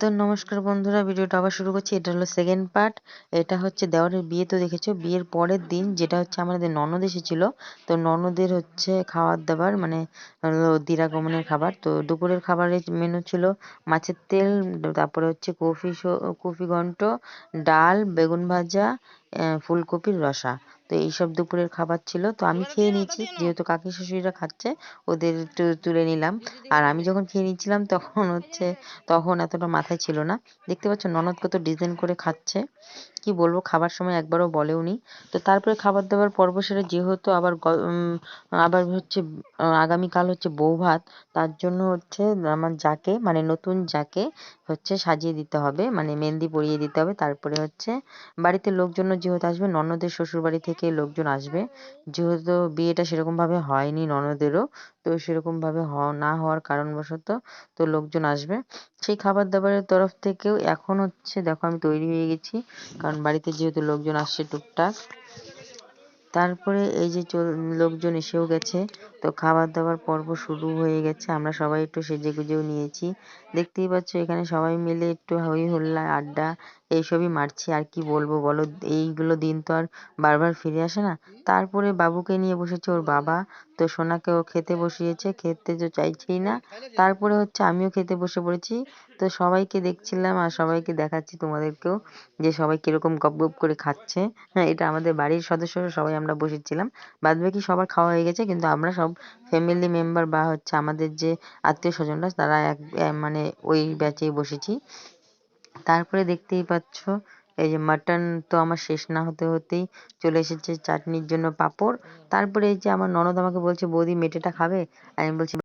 তো নমস্কার বন্ধুরা, ভিডিওটা আবার শুরু করছি। এটা হলো সেকেন্ড পার্ট এটা হচ্ছে দেওয়ারের বিয়ে তো দেখেছ? বিয়ের পরের দিন যেটা হচ্ছে আমাদের ননদ এসেছিল, তো ননদের হচ্ছে খাবার দাবার মানে দিরাগমনের খাবার। তো দুপুরের খাবারের মেনু ছিল মাছের তেল, তারপরে হচ্ছে কফি কফি ঘন্ট, ডাল, বেগুন ভাজা ফুলকপির রসা। তো এইসব দুপুরের খাবার ছিল। তো আমি খেয়ে নিয়েছি যেহেতু কাকি শাশুড়িরা খাচ্ছে ওদের একটু তুলে নিলাম। আর আমি যখন খেয়ে নিচ্ছিলাম তখন হচ্ছে তখন এতটা মাথায় ছিল না। দেখতে পাচ্ছ ননদ কত ডিজাইন করে খাচ্ছে। কি বলব খাবার সময় একবারও বলেও নি তো তারপরে খাবার দাবার পর্ব সেরে যেহেতু আবার আবার হচ্ছে আগামীকাল হচ্ছে বউ ভাত তার জন্য হচ্ছে আমার যাকে মানে নতুন যাকে হচ্ছে সাজিয়ে দিতে হবে মানে মেহেন্দি পরিয়ে দিতে হবে। তারপরে হচ্ছে বাড়িতে লোকজন যেহেতু আসবে ননদের শ্বশুর বাড়ি থেকে লোকজন আসবে। যেহেতু বিয়েটা সেরকমভাবে হয়নি ননদেরও, তো সেরকমভাবে না হওয়ার কারণবশত তো লোকজন আসবে। সেই খাবার দাবারের তরফ থেকেও এখন হচ্ছে, দেখো আমি তৈরি হয়ে গেছি, কারণ বাড়িতে যেহেতু লোকজন আসছে টুকটাক। তারপরে এই যে লোকজন এসেও গেছে তো খাবার দাবার পর্ব শুরু হয়ে গেছে, আমরা সবাই একটু সেজে গুজেও নিয়েছি। দেখতেই পাচ্ছ এখানে সবাই মিলে একটু হই হুল্লা, আড্ডা এইসবই মারছি, আর কি বলব বলো? এইগুলো দিন তো আর বারবার ফিরে আসে না। তারপরে বাবুকে নিয়ে বসেছে ওর বাবা, তো সোনাকে ও খেতে বসিয়েছে, খেতে তো চাইছেই না। তারপরে হচ্ছে আমিও খেতে বসে পড়েছি, তো সবাইকে দেখছিলাম আর সবাইকে দেখাচ্ছি তোমাদেরকেও যে সবাই কীরকম গপ গপ করে খাচ্ছে। হ্যাঁ এটা আমাদের বাড়ির সদস্যরা সবাই আমরা বসেছিলাম। বাদ বাকি সবার খাওয়া হয়ে গেছে, কিন্তু আমরা সব ফ্যামিলি মেম্বার বা হচ্ছে আমাদের যে আত্মীয় স্বজনরা তারা এক মানে ওই ব্যাচেই বসেছি। তারপরে দেখতেই পাচ্ছ, এই যে মাটন তো আমার শেষ না হতে হতেই চলে এসেছে, চাটনির জন্য পাঁপড়। তারপরে এই যে আমার ননদ আমাকে বলছে, বৌদি মেটেটা খাবে? আমি বলছি